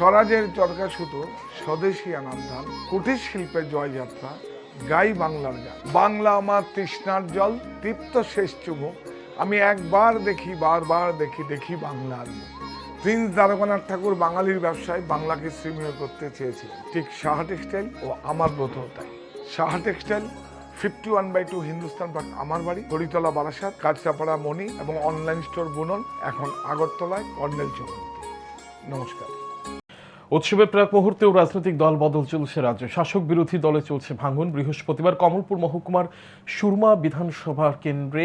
স্বরাজের চরকা সুতো, স্বদেশী আনান্ধান কুটির শিল্পের জয়যাত্রা, গাই বাংলার গান। বাংলা আমার তৃষ্ণার জল, তৃপ্ত শেষ চুমুক আমি একবার দেখি, বারবার দেখি দেখি বাংলার প্রিন্স দ্বারকানাথ ঠাকুর বাঙালির ব্যবসায় বাংলাকে শ্রীমীয় করতে চেয়েছিলেন। ঠিক সাহা টেক্সটাইল ও আমার ব্রত তাই। Saha textile fifty one by two Hindustan park আমার বাড়ি, হরিতলা বারাসাত, কাঁচরাপাড়া মণি এবং অনলাইন স্টোর বুনন, এখন আগরতলায় কর্নেল চৌক নমস্কার। উৎসবের প্রাক মুহূর্তেও রাজনৈতিক দল বদল চলছে রাজ্যে। শাসক বিরোধী দলে চলছে ভাঙন। বৃহস্পতিবার কমলপুর মহকুমার সুরমা বিধানসভা কেন্দ্রে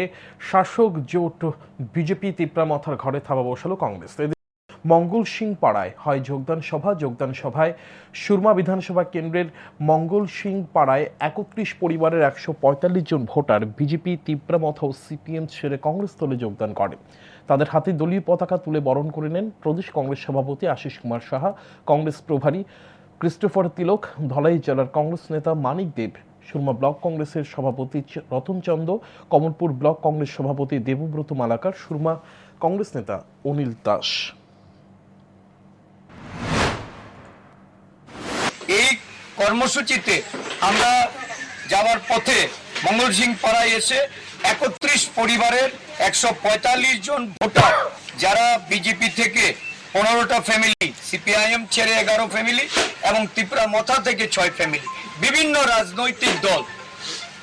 শাসক জোট বিজেপি তিপ্রামথার ঘরে থাবা বসালো কংগ্রেস। মঙ্গল সিং পাড়ায়। হয় যোগদান সভা, যোগদান সভায় সুরমা বিধানসভা কেন্দ্রের মঙ্গল সিং পাড়ায় একত্রিশ পরিবারের একশো পঁয়তাল্লিশ জন ভোটার, বিজেপি তিপ্রামথা ও সিপিএম ছেড়ে কংগ্রেস দলে যোগদান করে। তাদের হাতে দলীয় পতাকা তুলে বরণ করে নেন প্রদেশ কংগ্রেস সভাপতি আশিস কুমার সাহা, কংগ্রেস প্রভারী ক্রিস্টোফার তিলক, ধলাই জেলার কংগ্রেস নেতা মানিক দেব, সুরমা ব্লক কংগ্রেসের সভাপতি চ- রতন চন্দ, কমলপুর ব্লক কংগ্রেস সভাপতি দেবব্রত মালাকার, সুরমা কংগ্রেস নেতা অনিল দাস। এই কর্মসূচিতে আমরা যাওয়ার পথে মঙ্গল সিং পাড়ায় এসে একত্রিশ পরিবারের একশো পঁয়তাল্লিশ জন ভোটার, যারা বিজেপি থেকে পনেরোটা ফ্যামিলি সিপিআইএম ছেড়ে এগারো ফ্যামিলি এবং ত্রিপুরা মথা থেকে ছয় ফ্যামিলি বিভিন্ন রাজনৈতিক দল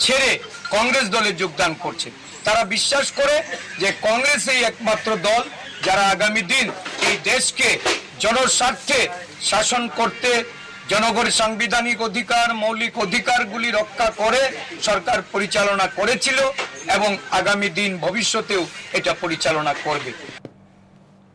ছেড়ে কংগ্রেস দলে যোগদান করছে। তারা বিশ্বাস করে যে কংগ্রেস এই একমাত্র দল যারা আগামী দিন এই দেশকে জনস্বার্থে শাসন করতে জনগণের সাংবিধানিক অধিকার, মৌলিক অধিকারগুলি রক্ষা করে সরকার পরিচালনা করেছিল এবং আগামী দিন ভবিষ্যতেও এটা পরিচালনা করবে।